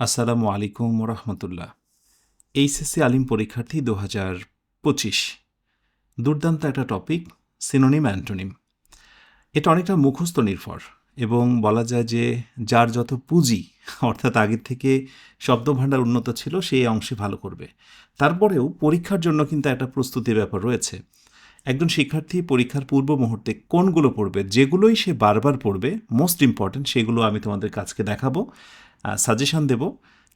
আসসালামু আলাইকুম রহমতুল্লাহ এইচএসসি আলিম পরীক্ষার্থী দু হাজার পঁচিশ। দুর্দান্ত একটা টপিক, সিনোনিম অ্যান্টোনিম। এটা অনেকটা মুখস্থ নির্ভর এবং বলা যায় যে যার যত পুঁজি, অর্থাৎ আগের থেকে শব্দভাণ্ডার উন্নত ছিল, সেই অংশে ভালো করবে। তারপরেও পরীক্ষার জন্য কিন্তু একটা প্রস্তুতির ব্যাপার রয়েছে। একজন শিক্ষার্থী পরীক্ষার পূর্ব মুহূর্তে কোনগুলো পড়বে, যেগুলোই সে বারবার পড়বে মোস্ট ইম্পর্ট্যান্ট সেগুলো আমি তোমাদের কাছকে দেখাবো। সাজেশন দেব।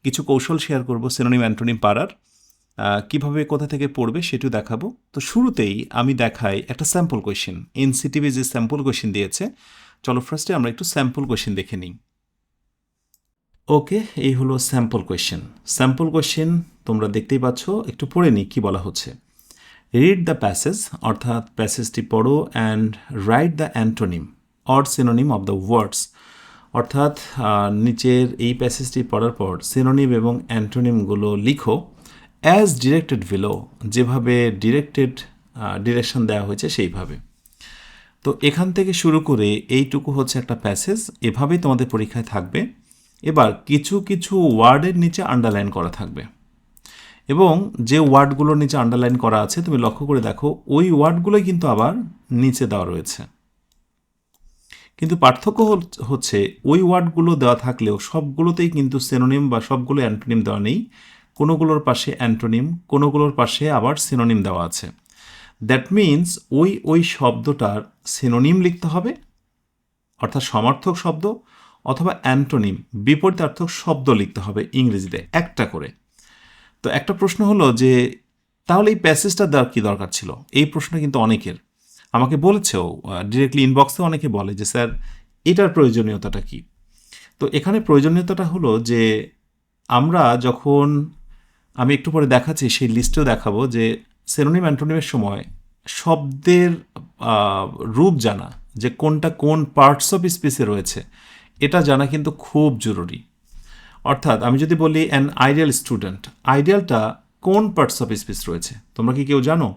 কিছু কৌশল শেয়ার করব সিনোনিম অ্যান্টোনিম পাড়ার। কীভাবে কোথা থেকে পড়বে সেটিও দেখাবো। তো শুরুতেই আমি দেখাই একটা স্যাম্পল কোয়েশ্চেন এনসিটিভি যে স্যাম্পল কোয়েশ্চেন দিয়েছে, চলো ফার্স্টে আমরা একটু স্যাম্পল কোয়েশ্চেন দেখে নিই। ওকে এই হলো স্যাম্পল কোয়েশ্চেন স্যাম্পল কোয়েশ্চেন তোমরা দেখতেই পাচ্ছ, একটু পড়ে নিই কী বলা হচ্ছে। রিড দ্য প্যাসেজ অর্থাৎ প্যাসেজটি পড়ো and write the antonym or synonym of the words অর্থাৎ নিচের এই প্যাসেজটি পড়ার পর সিনোনিম এবং অ্যান্টোনিমগুলো লিখো। অ্যাজ ডিরেক্টেড ভিলো যেভাবে ডিরেক্টেড ডিরেকশন দেওয়া হয়েছে সেইভাবে। তো এখান থেকে শুরু করে এইটুকু হচ্ছে একটা প্যাসেজ, এভাবেই তোমাদের পরীক্ষায় থাকবে। এবার কিছু কিছু ওয়ার্ডের নিচে আন্ডারলাইন করা থাকবে। এবং যে ওয়ার্ডগুলোর নিচে আন্ডারলাইন করা আছে, তুমি লক্ষ্য করে দেখো, ওই ওয়ার্ডগুলোই কিন্তু আবার নিচে দেওয়া রয়েছে। কিন্তু পার্থক্য হচ্ছে ওই ওয়ার্ডগুলো দেওয়া থাকলেও সবগুলোতেই কিন্তু সেনোনিম বা সবগুলো অ্যান্টোনিম দেওয়া নেই। কোনোগুলোর পাশে অ্যান্টোনিম, কোনোগুলোর পাশে আবার সিনোনিম দেওয়া আছে। দ্যাট মিন্স ওই ওই শব্দটার সিনোনিম লিখতে হবে, অর্থাৎ সমার্থক শব্দ, অথবা অ্যান্টোনিম, বিপরীতার্থক শব্দ লিখতে হবে ইংরেজিতে, একটা করে। তো একটা প্রশ্ন হলো যে, তাহলে এই প্যাসেজটা দেওয়ার কী দরকার ছিল? এই প্রশ্নটা কিন্তু অনেকের। আমাকে বলেছেও ডিরেক্টলি ইনবক্সে অনেকে বলে যে, স্যার, এটার প্রয়োজনীয়তাটা কি? তো এখানে প্রয়োজনীয়তাটা হলো যে, আমরা যখন আমি একটু পরে দেখাচ্ছি, সেই লিস্টেও দেখাবো যে সেনোনিম অ্যান্টোনিমের সময় শব্দের রূপ জানা, যে কোনটা কোন পার্টস অফ স্পেসে রয়েছে, এটা জানা কিন্তু খুব জরুরি। অর্থাৎ আমি যদি বলি অ্যান আইডিয়াল স্টুডেন্ট আইডিয়ালটা কোন পার্টস অফ স্পিচ রয়েছে? তোমরা কি কেউ জানো?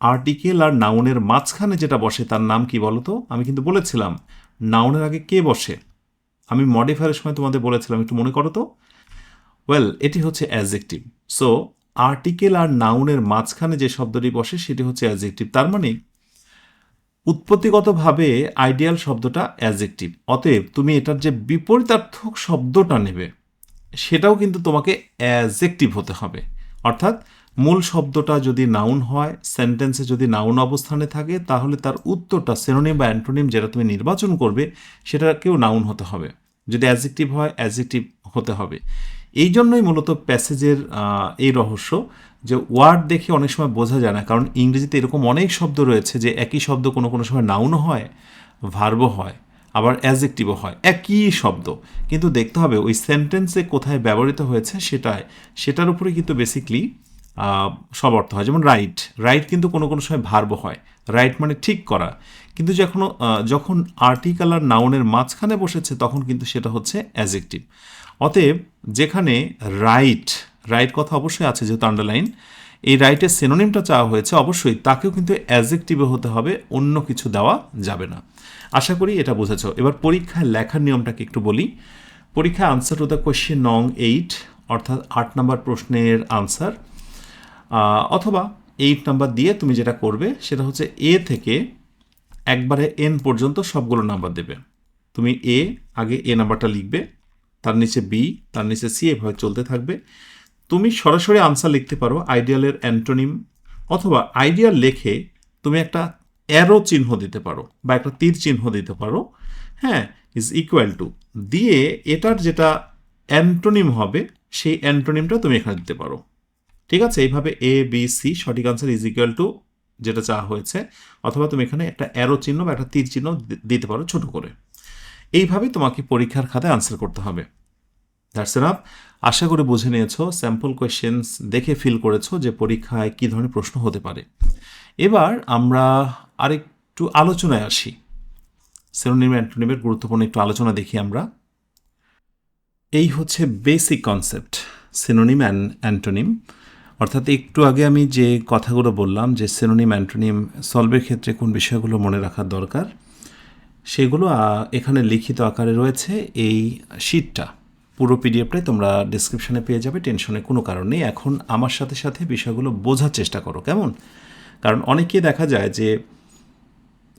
আর্টিকেল আর নাউনের মাঝখানে যেটা বসে, তার নাম কি বলো তো? আমি কিন্তু বলেছিলাম। নাউনের আগে কে বসে? আমি মডিফায়ারের সময় তোমাদের বলেছিলাম, একটু মনে করো তো। ওয়েল এটি হচ্ছে অ্যাজেক্টিভ সো আর্টিকেল আর নাউনের মাঝখানে যে শব্দটি বসে, সেটি হচ্ছে অ্যাজেক্টিভ তার মানে উৎপত্তিগতভাবে আইডিয়াল শব্দটা অ্যাজেক্টিভ অতএব, তুমি এটার যে বিপরীতার্থক শব্দটা নেবে, সেটাও কিন্তু তোমাকে অ্যাজেক্টিভ হতে হবে। অর্থাৎ মূল শব্দটা যদি নাউন হয় সেন্টেন্সে যদি নাউন অবস্থানে থাকে, তাহলে তার উত্তরটা সেনোনিম বা অ্যান্টোনিম যেটা তুমি নির্বাচন করবে, সেটাকেও নাউন হতে হবে। যদি অ্যাজেক্টিভ হয় অ্যাজেক্টিভ হতে হবে। এই জন্যই মূলত প্যাসেজের এই রহস্য যে ওয়ার্ড দেখে অনেক সময় বোঝা যায় না, কারণ ইংরেজিতে এরকম অনেক শব্দ রয়েছে যে একই শব্দ কোনো কোনো সময় নাউনও হয় ভার্বও হয়, আবার অ্যাজেক্টিভও হয়, একই শব্দ। কিন্তু দেখতে হবে ওই সেন্টেন্সে কোথায় ব্যবহৃত হয়েছে সেটাই সেটার উপরে কিন্তু বেসিকলি সব অর্থ হয়। যেমন রাইট রাইট কিন্তু কোনো কোনো সময় ভার্ব হয়। রাইট মানে ঠিক করা। কিন্তু যখন যখন আর্টিকেল আর নাউনের মাঝখানে বসেছে, তখন কিন্তু সেটা হচ্ছে অ্যাজেক্টিভ অতএব যেখানে রাইট রাইট কথা অবশ্যই আছে যেহেতু আন্ডারলাইন এই রাইটের সিনোনিমটা চাওয়া হয়েছে, অবশ্যই তাকেও কিন্তু অ্যাজেক্টিভে হতে হবে, অন্য কিছু দেওয়া যাবে না। আশা করি এটা বুঝেছ। এবার পরীক্ষায় লেখার নিয়মটাকে একটু বলি। পরীক্ষায় আনসার টু দ্য কোয়েশ্চেন নং এইট অর্থাৎ আট নম্বর প্রশ্নের আনসার অথবা এইট নাম্বার দিয়ে তুমি যেটা করবে, সেটা হচ্ছে এ থেকে একবারে এন পর্যন্ত সবগুলো নাম্বার দেবে। তুমি এ আগে এ নাম্বারটা লিখবে, তার নিচে বি তার নিচে সি এভাবে চলতে থাকবে। তুমি সরাসরি আনসার লিখতে পারো আইডিয়ালের অ্যান্টোনিম অথবা আইডিয়াল লেখে তুমি একটা অ্যারো চিহ্ন দিতে পারো, বা একটা তীর চিহ্ন দিতে পারো। হ্যাঁ ইজ ইকুয়াল টু দিয়ে এটার যেটা অ্যান্টোনিম হবে, সেই অ্যান্টোনিমটা তুমি এখানে দিতে পারো। ঠিক আছে, এইভাবে এ বি সি সঠিক আনসার ইজ ইকুয়াল টু যেটা চাওয়া হয়েছে, অথবা তুমি এখানে একটা অ্যারো চিহ্ন বা একটা তীর চিহ্ন দিতে পারো ছোট করে। এইভাবে তোমাকে পরীক্ষার খাতায় আনসার করতে হবে। দ্যাটস এনাফ আশা করে বুঝে নিয়েছো স্যাম্পল কোয়েশ্চেন্স দেখে ফিল করেছ যে পরীক্ষায় কী ধরনের প্রশ্ন হতে পারে। এবার আমরা আরেকটু আলোচনায় আসি। সেরোনিম অ্যান্টোনিমের গুরুত্বপূর্ণ একটু আলোচনা দেখি আমরা। এই হচ্ছে basic concept synonym and antonym অর্থাৎ একটু আগে আমি যে কথাগুলো বললাম যে সিনোনিম অ্যান্টোনিম সলভের ক্ষেত্রে কোন বিষয়গুলো মনে রাখার দরকার, সেগুলো এখানে লিখিত আকারে রয়েছে। এই শীটটা পুরো পিডিএফটাই তোমরা ডিসক্রিপশনে পেয়ে যাবে টেনশনে কোনো কারণ নেই। এখন আমার সাথে সাথে বিষয়গুলো বোঝার চেষ্টা করো, কেমন? কারণ অনেকেই দেখা যায় যে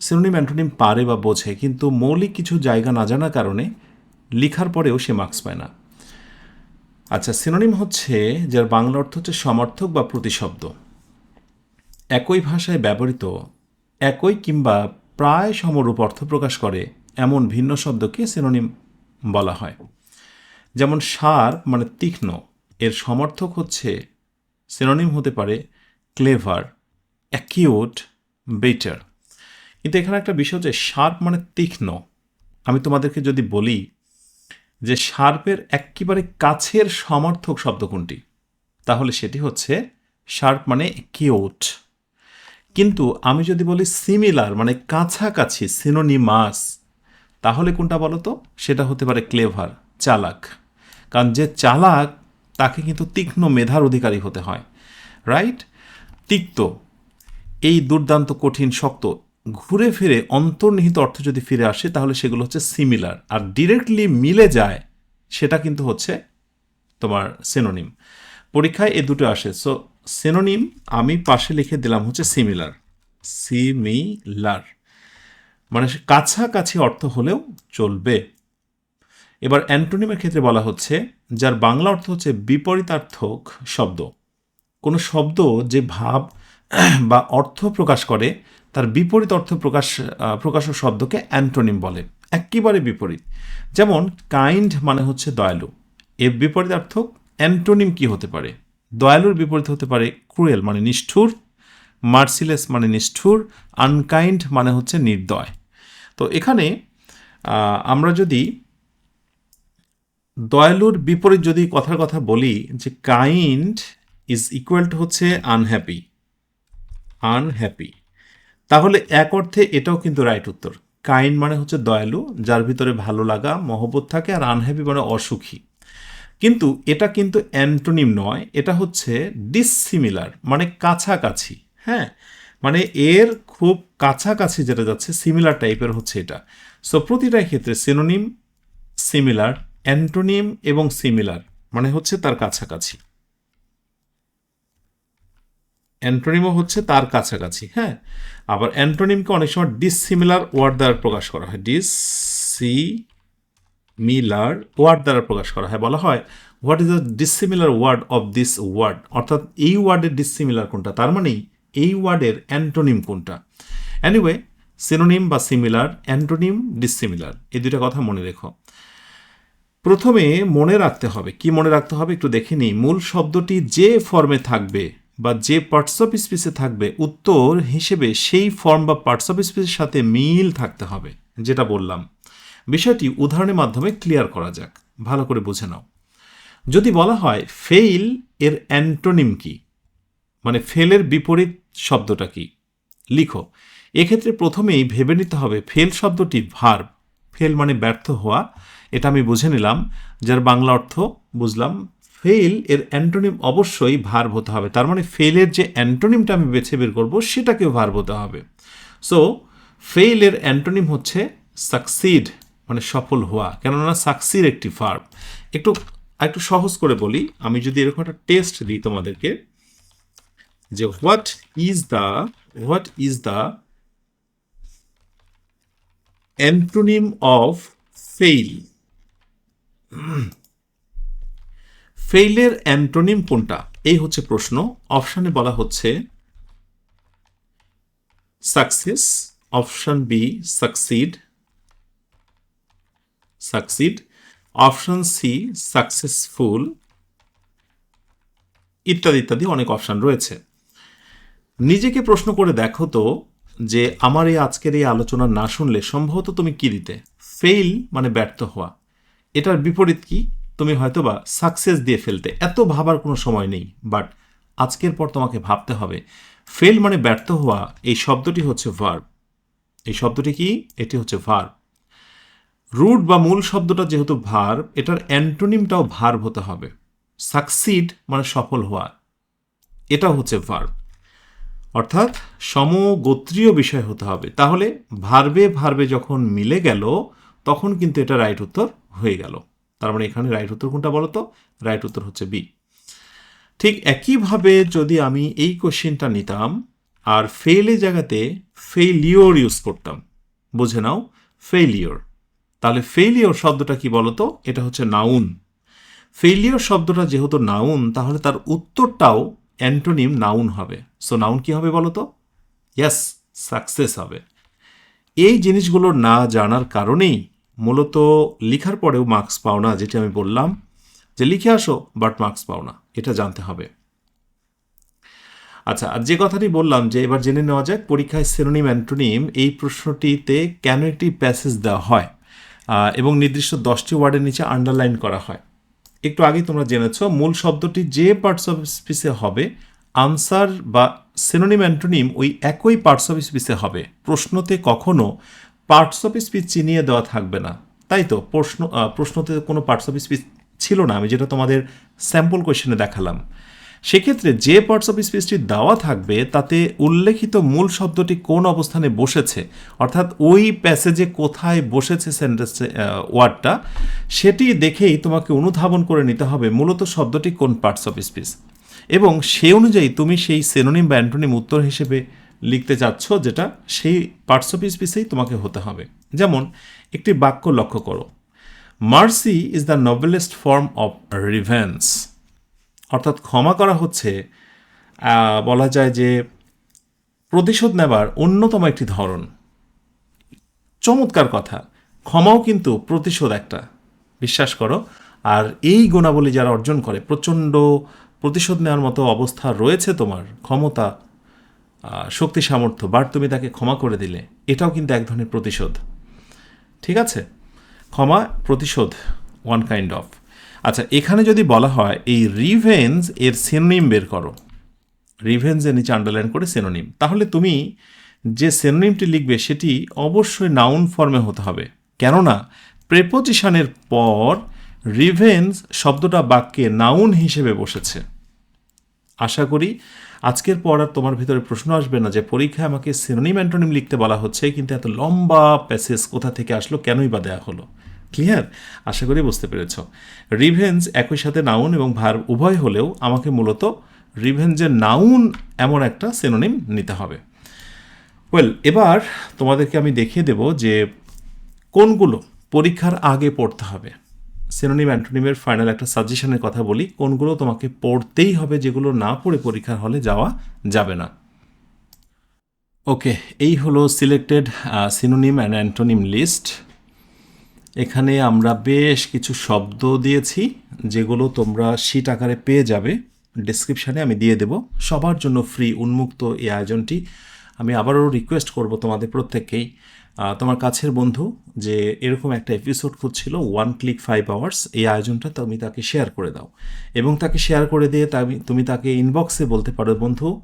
সিনোনিম অ্যান্টোনিম পারে বা বোঝে, কিন্তু মৌলিক কিছু জায়গা না জানার কারণে লিখার পরেও সে মার্কস পায় না। আচ্ছা সিনোনিম হচ্ছে, যার বাংলা অর্থ হচ্ছে সমর্থক বা প্রতিশব্দ। একই ভাষায় ব্যবহৃত, একই কিংবা প্রায় সমরূপ অর্থ প্রকাশ করে, এমন ভিন্ন শব্দকে সিনোনিম বলা হয়। যেমন সার মানে তীক্ষ্ণ, এর সমর্থক হচ্ছে সিনোনিম হতে পারে ক্লেভার অ্যাকিউট বেটার কিন্তু এখানে একটা বিষয় হচ্ছে শার্প মানে তীক্ষ্ণ। আমি তোমাদেরকে যদি বলি যে শার্পের একেবারে কাছের সমর্থক শব্দ কোনটি? তাহলে সেটি হচ্ছে শার্প মানে কিউট। কিন্তু আমি যদি বলি সিমিলার মানে কাছাকাছি সিনোনিমাস তাহলে কোনটা বলো তো সেটা হতে পারে ক্লেভার, চালাক। কারণ যে চালাক, তাকে কিন্তু তীক্ষ্ণ মেধার অধিকারী হতে হয় রাইট তিক্ত, এই দুর্দান্ত, কঠিন, শক্ত ঘুরে ফিরে অন্তর্নিহিত অর্থ যদি ফিরে আসে, তাহলে সেগুলো হচ্ছে সিমিলার আর ডিরেক্টলি মিলে যায়, সেটা কিন্তু হচ্ছে তোমার সেনোনিম পরীক্ষায় এ দুটো আসে। সো সেনোনিম আমি পাশে লিখে দিলাম হচ্ছে সিমিলার সিমিলার মানে কাছাকাছি অর্থ হলেও চলবে। এবার অ্যান্টোনিমের ক্ষেত্রে বলা হচ্ছে, যার বাংলা অর্থ হচ্ছে বিপরীতার্থক শব্দ। কোনো শব্দ যে ভাব বা অর্থ প্রকাশ করে তার বিপরীত অর্থ প্রকাশ প্রকাশক শব্দকে অ্যান্টোনিম বলে। একেবারে বিপরীত। যেমন কাইন্ড মানে হচ্ছে দয়ালু। এর বিপরীতার্থক অ্যান্টোনিম কি হতে পারে? দয়ালুর বিপরীত হতে পারে ক্রুয়েল মানে নিষ্ঠুর মার্সিলেস মানে নিষ্ঠুর আনকাইন্ড মানে হচ্ছে নির্দয়। তো এখানে আমরা যদি দয়ালুর বিপরীত যদি কথার কথা বলি যে কাইন্ড ইজ ইকুয়াল টু হচ্ছে আনহ্যাপি আনহ্যাপি তাহলে এক অর্থে এটাও কিন্তু রাইট উত্তর। কাইন্ড মানে হচ্ছে দয়ালু, যার ভিতরে ভালো লাগা, মহব্বত থাকে আর আনহ্যাপি মানে অসুখী। কিন্তু এটা কিন্তু অ্যান্টোনিম নয়, এটা হচ্ছে ডিসিমিলার মানে কাছাকাছি হ্যাঁ? মানে এর খুব কাছাকাছি যেটা যাচ্ছে সিমিলার টাইপের হচ্ছে এটা। সো প্রতিটাই ক্ষেত্রে সিনোনিম সিমিলার অ্যান্টোনিম এবং সিমিলার মানে হচ্ছে তার কাছাকাছি। অ্যান্টোনিমও হচ্ছে তার কাছাকাছি হ্যাঁ? আবার অ্যান্টোনিমকে অনেক সময় ডিসিমিলার ওয়ার্ড দ্বারা প্রকাশ করা হয়। ডিস মিলার ওয়ার্ড দ্বারা প্রকাশ করা হয়। বলা হয় what is the dissimilar word of this word অর্থাৎ এই ওয়ার্ডের ডিসিমিলার কোনটা? তার মানেই এই ওয়ার্ডের অ্যান্টোনিম কোনটা? অ্যানিওয়ে সিনোনিম বা সিমিলার অ্যান্টোনিম ডিসিমিলার এই দুইটা কথা মনে রেখো। প্রথমে মনে রাখতে হবে। কি মনে রাখতে হবে? একটু দেখে নিই। মূল শব্দটি যে ফর্মে থাকবে বা যে পার্টস অফ স্পিচে থাকবে, উত্তর হিসেবে সেই ফর্ম বা পার্টস অফ স্পিচের সাথে মিল থাকতে হবে, যেটা বললাম। বিষয়টি উদাহরণের মাধ্যমে ক্লিয়ার করা যাক। ভালো করে বুঝে নাও। যদি বলা হয় ফেইল এর অ্যান্টোনিম কি? মানে ফেলের বিপরীত শব্দটা কি? লিখো। এক্ষেত্রে প্রথমেই ভেবে নিতে হবে ফেল শব্দটি ভার্ব ফেল মানে ব্যর্থ হওয়া। এটা আমি বুঝে নিলাম, যার বাংলা অর্থ, বুঝলাম ফেল এর অ্যান্টোনিম অবশ্যই ভার্ব হতে হবে। তার মানে ফেলের যে অ্যান্টোনিমটা আমি বেছে বের করব, সেটাকেও ভার্ব হতে হবে। সো ফেল এর অ্যান্টোনিম হচ্ছে সাকসিড মানে সফল হওয়া, কেননা সাকসিড একটি ভার্ব একটু একটু সহজ করে বলি, আমি যদি এরকম একটা টেস্ট দিই তোমাদেরকে, যে what is the what is the antonym of fail ফেইলের antonym কোনটা? এই হচ্ছে প্রশ্ন। অপশানে বলা হচ্ছে success, option B succeed succeed, option C successful, ইত্যাদি ইত্যাদি অনেক অপশান রয়েছে। নিজেকে প্রশ্ন করে দেখো তো যে আমার এই আজকের এই আলোচনা না শুনলে সম্ভবত তুমি কি দিতে? ফেইল মানে ব্যর্থ হওয়া। এটার বিপরীত কি? তুমি হয়তো বা সাকসেস দিয়ে ফেলতে এত ভাবার কোনো সময় নেই বাট আজকের পর তোমাকে ভাবতে হবে। ফেল মানে ব্যর্থ হওয়া, এই শব্দটি হচ্ছে ভার্ব এই শব্দটি কি? এটি হচ্ছে ভার্ব রুট বা মূল শব্দটা যেহেতু ভার্ব এটার অ্যান্টোনিমটাও ভার্ব হতে হবে। সাকসিড মানে সফল হওয়া। এটাও হচ্ছে ভার্ব অর্থাৎ সমগোত্রীয় বিষয় হতে হবে। তাহলে ভার্বে ভার্বে যখন মিলে গেল, তখন কিন্তু এটা রাইট উত্তর হয়ে গেল। তার মানে এখানে রাইট উত্তর কোনটা বলো তো রাইট উত্তর হচ্ছে বি ঠিক একইভাবে যদি আমি এই কোশ্চেনটা নিতাম আর ফেইলের জায়গাতে ফেইলিওর ইউজ করতাম, বুঝে নাও ফেইলিওর তাহলে ফেইলিওর শব্দটা কি বলতো? এটা হচ্ছে নাউন ফেইলিওর শব্দটা যেহেতু নাউন তাহলে তার উত্তরটাও অ্যান্টোনিম নাউন হবে। সো নাউন কি হবে বলতো? ইয়াস সাকসেস হবে। এই জিনিসগুলো না জানার কারণেই মূলত লিখার পরেও মার্কস পাও না, যেটা আমি বললাম, যে লিখে আসো, বাট মার্কস পাও না, এটা জানতে হবে। আচ্ছা আর যে কথাটি বললাম, যে এবার জেনে নেওয়া যাক, পরীক্ষায় সেরোনিম অ্যান্টোনিম, এই প্রশ্নটিতে কেন একটি প্যাসেজ দেওয়া হয় এবং নির্দিষ্ট দশটি ওয়ার্ডের নিচে আন্ডারলাইন করা হয়। একটু আগেই তোমরা জেনেছ, মূল শব্দটি যে পার্টস অফ স্পিসে হবে আনসার বা সেনোনিম, অ্যান্টোনিম ওই একই পার্টস অফ স্পিসে হবে। প্রশ্নতে কখনো পার্টস অফ স্পিচ চিনিয়ে দেওয়া থাকবে না। তাই তো? প্রশ্ন প্রশ্নতে কোনো পার্টস অফ স্পিচ ছিল না। আমি যেটা তোমাদের স্যাম্পল কোয়েশনে দেখালাম। সেক্ষেত্রে যে পার্টস অফ স্পিচটি দেওয়া থাকবে, তাতে উল্লেখিত মূল শব্দটি কোন অবস্থানে বসেছে? অর্থাৎ ওই প্যাসেজে কোথায় বসেছে সেন্টেন্স ওয়ার্ডটা সেটি দেখেই তোমাকে অনুধাবন করে নিতে হবে মূলত শব্দটি কোন পার্টস অফ স্পিচ এবং সে অনুযায়ী তুমি সেই সেনোনিম বা অ্যান্টোনিম উত্তর হিসেবে লিখতে চাচ্ছ যেটা সেই পার্টস অফ স্পিচেই তোমাকে হতে হবে। যেমন, একটি বাক্য লক্ষ্য করো। Mercy is the noblest form of revenge অর্থাৎ ক্ষমা করা হচ্ছে বলা যায় যে প্রতিশোধ নেবার অন্যতম একটি ধরন। চমৎকার কথা। ক্ষমাও কিন্তু প্রতিশোধ একটা। বিশ্বাস করো, আর এই গুণাবলী যারা অর্জন করে, প্রচণ্ড প্রতিশোধ নেওয়ার মতো অবস্থা রয়েছে তোমার, ক্ষমতা শক্তি সামর্থ্য, বাট তুমি তাকে ক্ষমা করে দিলে, এটাও কিন্তু এক ধরনের প্রতিশোধ। ঠিক আছে? ক্ষমা, প্রতিশোধ ওয়ান কাইন্ড অফ আচ্ছা এখানে যদি বলা হয়, এই রিভেঞ্জ এর সিনোনিম বের করো। রিভেঞ্জের নিচে আন্ডারলাইন করে সেনোনিম তাহলে তুমি যে সেনোনিমটি লিখবে, সেটি অবশ্যই নাউন ফর্মে হতে হবে। কেননা প্রেপোজিশনের পর রিভেঞ্জ শব্দটা বাক্যে নাউন হিসেবে বসেছে। আশা করি আজকের পর আর তোমার ভিতরে প্রশ্ন আসবে না যে পরীক্ষায় আমাকে সিনোনিম অ্যান্টোনিম লিখতে বলা হচ্ছে, কিন্তু এত লম্বা প্যাসেজ কোথা থেকে আসলো, কেনই বা দেয়া হলো? ক্লিয়ার আশা করি বুঝতে পেরেছ। রিভেঞ্জ একই সাথে নাউন এবং ভার উভয় হলেও আমাকে মূলত রিভেঞ্জের নাউন এমন একটা সিনোনিম নিতে হবে। ওয়েল এবার তোমাদেরকে আমি দেখিয়ে দেব যে কোনগুলো পরীক্ষার আগে পড়তে হবে। সিনোনিম অ্যান্টোনিমের ফাইনাল একটা সাজেশনের কথা বলি, কোনগুলো তোমাকে পড়তেই হবে যেগুলো না পড়ে পরীক্ষার হলে যাওয়া যাবে না। ওকে এই হলো selected synonym and antonym list এখানে আমরা বেশ কিছু শব্দ দিয়েছি, যেগুলো তোমরা শীট আকারে পেয়ে যাবে। ডিসক্রিপশানে আমি দিয়ে দেব। সবার জন্য ফ্রি উন্মুক্ত এই আয়োজনটি। আমি আবারও রিকোয়েস্ট করব তোমাদের প্রত্যেককেই। তোমার কাছের বন্ধু যে এরকম একটা এপিসোড খুঁজছিল ওয়ান ক্লিক ফাইভ আওয়ার্স এই আয়োজনটা তুমি তাকে শেয়ার করে দাও। এবং তাকে শেয়ার করে দিয়ে তামি- তাকে ইনবক্সে বলতে পারো, বন্ধু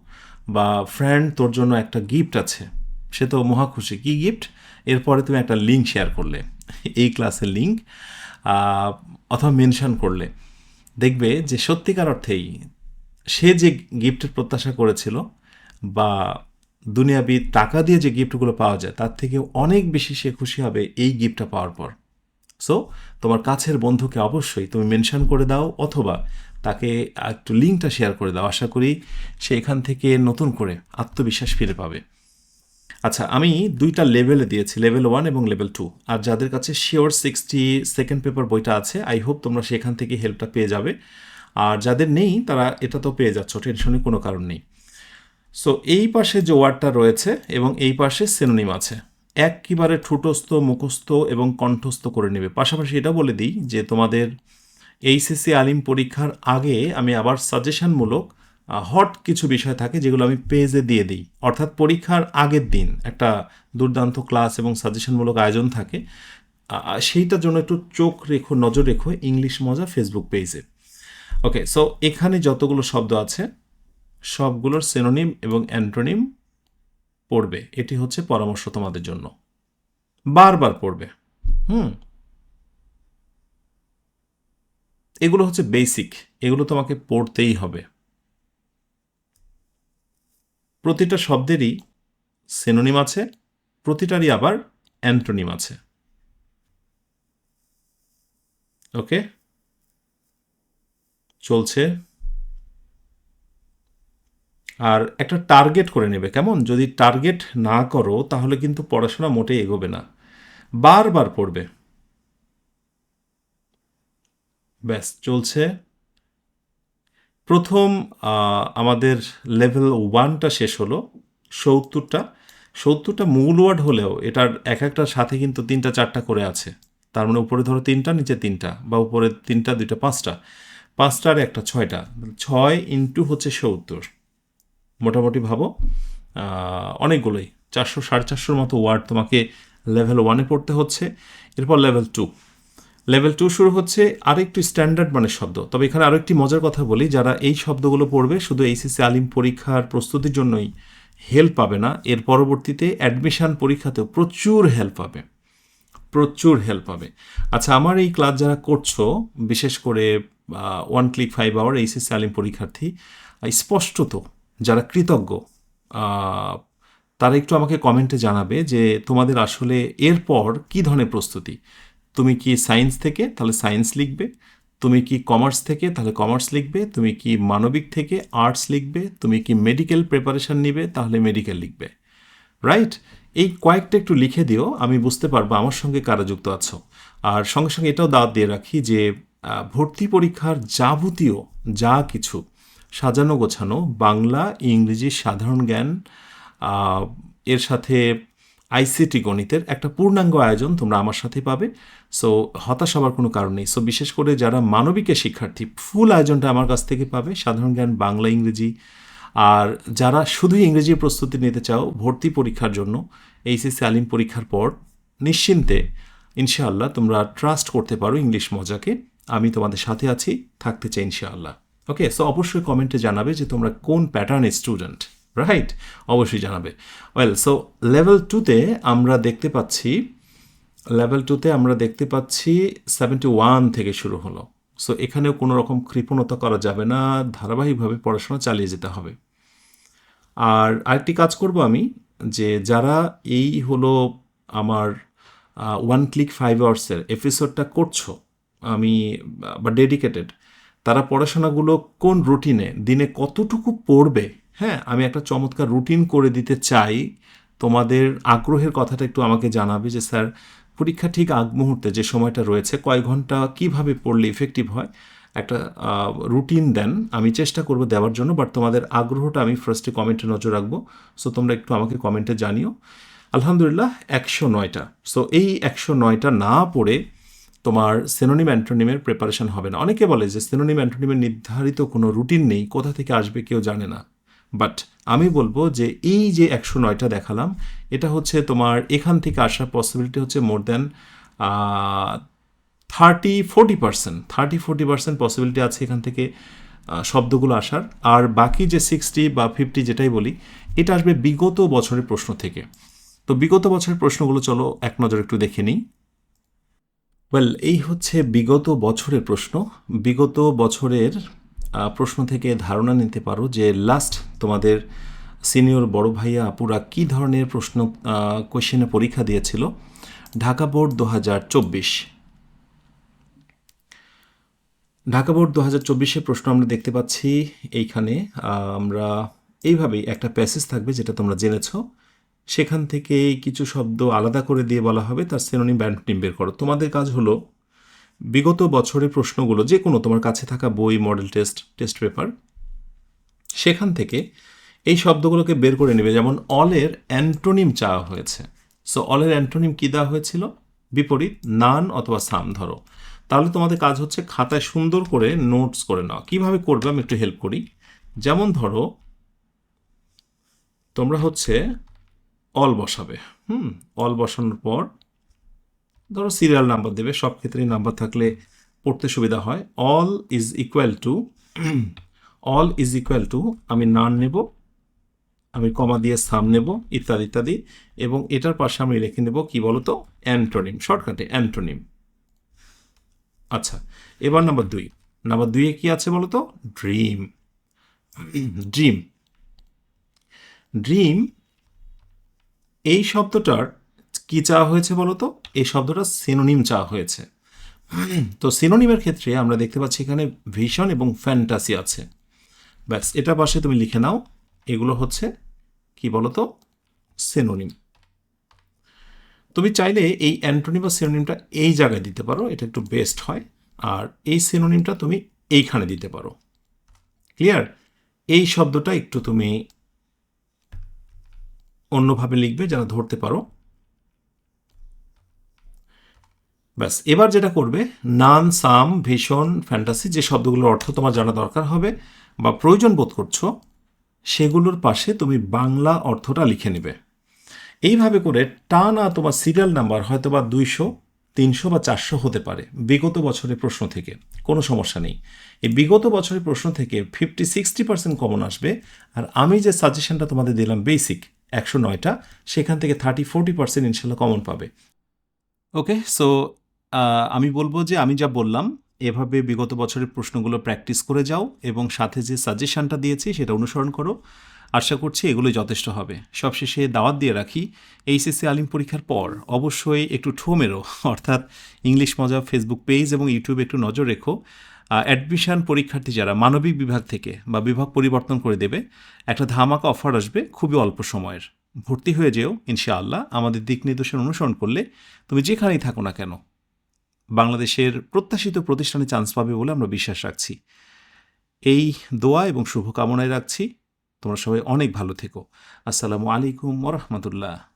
বা ফ্রেন্ড তোর জন্য একটা গিফট আছে। সে তো মহা খুশি। কী গিফট এরপরে তুমি একটা লিঙ্ক শেয়ার করলে। এই ক্লাসের লিঙ্ক অথবা মেনশন করলে। দেখবে যে সত্যিকার অর্থেই সে যে গিফটের প্রত্যাশা করেছিল বা দুনিয়াবি টাকা দিয়ে যে গিফটগুলো পাওয়া যায়, তার থেকে অনেক বেশি সে খুশি হবে এই গিফটটা পাওয়ার পর। সো তোমার কাছের বন্ধুকে অবশ্যই তুমি মেনশন করে দাও, অথবা তাকে একটু লিঙ্কটা শেয়ার করে দাও। আশা করি সে এখান থেকে নতুন করে আত্মবিশ্বাস ফিরে পাবে। আচ্ছা আমি দুইটা লেভেলে দিয়েছি লেভেল ওয়ান এবং লেভেল টু আর যাদের কাছে শিওর সিক্সটি সেকেন্ড পেপার বইটা আছে আই হোপ তোমরা সেখান থেকে হেল্পটা পেয়ে যাবে। আর যাদের নেই, তারা এটা তো পেয়ে যাচ্ছ টেনশনের কোনো কারণ নেই। সো এই পাশে যে ওয়ার্ডটা রয়েছে এবং এই পাশে সিনোনিম আছে। একেবারে ঠুটস্থ, মুখস্থ এবং কণ্ঠস্থ করে নেবে। পাশাপাশি এটা বলে দিই যে তোমাদের এইচএসসি আলিম পরীক্ষার আগে আমি আবার সাজেশনমূলক হট কিছু বিষয় থাকে যেগুলো আমি পেজে দিয়ে দিই। অর্থাৎ পরীক্ষার আগের দিন একটা দুর্দান্ত ক্লাস এবং সাজেশনমূলক আয়োজন থাকে। সেইটার জন্য একটু চোখ রেখো, নজর রেখো ইংলিশ মজা ফেসবুক পেজে ওকে সো এখানে যতগুলো শব্দ আছে সবগুলোর সেনোনিম এবং অ্যান্টোনিম পড়বে। এটি হচ্ছে পরামর্শ তোমাদের জন্য। বারবার পড়বে। হুম। এগুলো হচ্ছে বেসিক এগুলো তোমাকে পড়তেই হবে। প্রতিটা শব্দেরই সেনোনিম আছে, প্রতিটারই আবার অ্যান্টোনিম আছে। ওকে? চলছে। আর একটা টার্গেট করে নেবে, কেমন? যদি টার্গেট না করো, তাহলে কিন্তু পড়াশোনা মোটেই এগোবে না। বারবার পড়বে। ব্যাস, চলছে। প্রথম আমাদের লেভেল ওয়ানটা শেষ হলো, সত্তরটা। সত্তরটা মূল ওয়ার্ড হলেও এটার এক একটার সাথে কিন্তু তিনটা চারটা করে আছে। তার মানে উপরে ধরো তিনটা, নিচে তিনটা, বা উপরে তিনটা, দুইটা, পাঁচটা। পাঁচটার একটা ছয়টা। ছয় ইন্টু হচ্ছে সত্তর। মোটামুটি ভাবো অনেকগুলোই। চারশো, সাড়ে চারশোর মতো ওয়ার্ড তোমাকে লেভেল ওয়ানে পড়তে হচ্ছে। এরপর লেভেল টু লেভেল টু শুরু হচ্ছে আরেকটু স্ট্যান্ডার্ড মানের শব্দ। তবে এখানে আরও একটি মজার কথা বলি, যারা এই শব্দগুলো পড়বে, শুধু এইচএসসি আলিম পরীক্ষার প্রস্তুতির জন্যই হেল্প পাবে না, এর পরবর্তীতে অ্যাডমিশান পরীক্ষাতেও প্রচুর হেল্প পাবে। প্রচুর হেল্প পাবে। আচ্ছা আমার এই ক্লাস যারা করছ, বিশেষ করে one click five our HSC Alim পরীক্ষার্থী স্পষ্টত যারা কৃতজ্ঞ তারা একটু আমাকে কমেন্টে জানাবে যে তোমাদের আসলে এরপর কি ধরনের প্রস্তুতি? তুমি কি সায়েন্স থেকে? তাহলে সায়েন্স লিখবে। তুমি কি কমার্স থেকে? তাহলে কমার্স লিখবে। তুমি কি মানবিক থেকে? আর্টস লিখবে। তুমি কি মেডিকেল প্রিপারেশন নিবে? তাহলে মেডিকেল লিখবে। রাইট? এই কয়েকটা একটু লিখে দিও, আমি বুঝতে পারব আমার সঙ্গে কারা যুক্ত আছো। আর সঙ্গে সঙ্গে এটাও দাওয়াত দিয়ে রাখি যে ভর্তি পরীক্ষার যাবতীয় যা কিছু সাজানো গোছানো, বাংলা, ইংরেজি, সাধারণ জ্ঞান এর সাথে আইসিটি গণিতের একটা পূর্ণাঙ্গ আয়োজন তোমরা আমার সাথে পাবে। সো হতাশ হওয়ার কোনো কারণ নেই। সো বিশেষ করে যারা মানবিকের শিক্ষার্থী ফুল আয়োজনটা আমার কাছ থেকে পাবে। সাধারণ জ্ঞান, বাংলা, ইংরেজি। আর যারা শুধু ইংরেজি প্রস্তুতি নিতে চাও, ভর্তি পরীক্ষার জন্য, এইচএসসি আলিম পরীক্ষার পর নিশ্চিন্তে ইনশাআল্লাহ তোমরা ট্রাস্ট করতে পারো ইংলিশ মজাকে। আমি তোমাদের সাথে আছি। থাকতে চাই ইনশাআল্লাহ। ওকে সো অবশ্যই কমেন্টে জানাবে যে তোমরা কোন প্যাটার্ন স্টুডেন্ট রাইট অবশ্যই জানাবে। ওয়েল সো লেভেল টুতে আমরা দেখতে পাচ্ছি লেভেল টুতে আমরা দেখতে পাচ্ছি সেভেন্টি ওয়ান থেকে শুরু হলো। সো এখানেও কোনো রকম কৃপণতা করা যাবে না, ধারাবাহিকভাবে পড়াশোনা চালিয়ে যেতে হবে। আর আরেকটি কাজ করব আমি, যে যারা এই হলো আমার ওয়ান ক্লিক ফাইভ আওয়ার্সের এপিসোডটা করছ, আমি, বা ডেডিকেটেড তারা পড়াশোনাগুলো কোন রুটিনে, দিনে কতটুকু পড়বে? হ্যাঁ আমি একটা চমৎকার রুটিন করে দিতে চাই। তোমাদের আগ্রহের কথাটা একটু আমাকে জানাবে যে, স্যার, পরীক্ষা ঠিক আগ মুহূর্তে যে সময়টা রয়েছে, কয় ঘণ্টা কীভাবে পড়লে ইফেক্টিভ হয়? একটা রুটিন দেন। আমি চেষ্টা করব দেওয়ার জন্য বাট তোমাদের আগ্রহটা আমি ফার্স্টে কমেন্টে নজর রাখব। সো তোমরা একটু আমাকে কমেন্টে জানিও। আলহামদুলিল্লাহ, একশো নয়টা। সো এই একশো নয়টা না পড়ে তোমার সেনোনিম অ্যান্টোনিমের প্রিপারেশন হবে না। অনেকে বলে যে সেনোনিম অ্যান্টোনিমের নির্ধারিত কোনো রুটিন নেই, কোথা থেকে আসবে কেউ জানে না। বাট আমি বলব যে এই যে একশো নয়টা দেখালাম, এটা হচ্ছে তোমার এখান থেকে আসার পসিবিলিটি হচ্ছে more than thirty forty percent thirty forty percent possibility আছে এখান থেকে শব্দগুলো আসার। আর বাকি যে সিক্সটি বা ফিফটি যেটাই বলি, এটা আসবে বিগত বছরের প্রশ্ন থেকে। তো বিগত বছরের প্রশ্নগুলো চলো এক নজর একটু দেখে নিই। ওয়েল এই হচ্ছে বিগত বছরের প্রশ্ন। বিগত বছরের প্রশ্ন থেকে ধারণা নিতে পারো যে লাস্ট তোমাদের সিনিয়র বড় ভাইয়া আপুরা কী ধরনের প্রশ্ন কোয়েশ্চেনে পরীক্ষা দিয়েছিল। ঢাকা বোর্ড দু হাজার চব্বিশ। ঢাকা বোর্ড দু হাজার চব্বিশের প্রশ্ন আমরা দেখতে পাচ্ছি এইখানে আমরা এইভাবেই একটা প্যাসেজ থাকবে যেটা তোমরা জেনেছো। সেখান থেকে কিছু শব্দ আলাদা করে দিয়ে বলা হবে, তার সেনোনিম ব্যান্ডনিম বের করো। তোমাদের কাজ হলো, বিগত বছরের প্রশ্নগুলো, যে কোনো তোমার কাছে থাকা বই মডেল টেস্ট টেস্ট পেপার সেখান থেকে এই শব্দগুলোকে বের করে নেবে। যেমন অলের অ্যান্টোনিম চাওয়া হয়েছে। সো অলের অ্যান্টোনিম কী দেওয়া হয়েছিল? বিপরীত নান অথবা সাম ধরো। তাহলে তোমাদের কাজ হচ্ছে খাতায় সুন্দর করে নোটস করে নাও। কীভাবে করবে? আমি একটু হেল্প করি। যেমন ধরো, তোমরা হচ্ছে অল বসাবে। হুম, অল বসানোর পর ধরো সিরিয়াল নাম্বার দেবে, সব ক্ষেত্রেই নাম্বার থাকলে পড়তে সুবিধা হয়। All is equal to all is equal to আমি নান নেব, আমি কমা দিয়ে সাম নেব, ইত্যাদি ইত্যাদি, এবং এটার পাশে আমি লিখে নেব কি বলতো? অ্যান্টোনিম শর্টকাটে অ্যান্টোনিম আচ্ছা এবার নাম্বার দুই। নাম্বার দুইয়ে কি আছে বলতো? ড্রিম ড্রিম ড্রিম এই শব্দটার কি চাওয়া হয়েছে বলতো? এই শব্দটা সিনোনিম চাওয়া হয়েছে। তো সিনোনিমের ক্ষেত্রে আমরা দেখতে পাচ্ছি এখানে ভিশন এবং ফ্যান্টাসি আছে। ব্যাস, এটা পাশে তুমি লিখে নাও। এগুলো হচ্ছে কি বলতো? সিনোনিম তুমি চাইলে এই অ্যান্টোনি বা সিনোনিমটা এই জায়গায় দিতে পারো, এটা একটু বেস্ট হয়। আর এই সিনোনিমটা তুমি এইখানে দিতে পারো। ক্লিয়ার এই শব্দটা একটু তুমি অন্যভাবে লিখবে যেন ধরতে পারো। ব্যাস, এবার যেটা করবে, নান, সাম, ভীষণ, ফ্যান্টাসি, যে শব্দগুলোর অর্থ তোমার জানা দরকার হবে বা প্রয়োজন বোধ করছ, সেগুলোর পাশে তুমি বাংলা অর্থটা লিখে নেবে। এইভাবে করে টানা তোমার সিরিয়াল নাম্বার হয়তো বা দুইশো, তিনশো বা চারশো হতে পারে, বিগত বছরের প্রশ্ন থেকে, কোনো সমস্যা নেই। এই বিগত বছরের প্রশ্ন থেকে ফিফটি সিক্সটি পার্সেন্ট কমন আসবে, আর আমি যে সাজেশনটা তোমাদের দিলাম বেসিক একশো নয়টা, সেখান থেকে থার্টি ফোর্টি পার্সেন্ট ইনশাল্লাহ কমন পাবে। ওকে সো আমি বলব যে আমি যা বললাম, এভাবে বিগত বছরের প্রশ্নগুলো প্র্যাকটিস করে যাও এবং সাথে যে সাজেশনটা দিয়েছি সেটা অনুসরণ করো। আশা করছি এগুলো যথেষ্ট হবে। সবশেষে দাওয়াত দিয়ে রাখি এইচএসসি আলিম পরীক্ষার পর অবশ্যই একটু ঠো মেরো, অর্থাৎ ইংলিশ মজা ফেসবুক পেজ এবং ইউটিউবে একটু নজর রেখো। অ্যাডমিশন পরীক্ষার্থী যারা মানবিক বিভাগ থেকে বা বিভাগ পরিবর্তন করে দেবে, একটা ধামাকা অফার আসবে খুবই অল্প সময়ের। ভর্তি হয়ে যেও, ইনশাআল্লাহ। আমাদের দিক নির্দেশন অনুসরণ করলে তুমি যেখানেই থাকো না কেন, বাংলাদেশের প্রত্যাশিত প্রতিষ্ঠানে চান্স পাবে বলে আমরা বিশ্বাস রাখছি। এই দোয়া এবং শুভকামনায় রাখছি। তোমরা সবাই অনেক ভালো থেকো। আসসালামু আলাইকুম ওরহমতুল্লাহ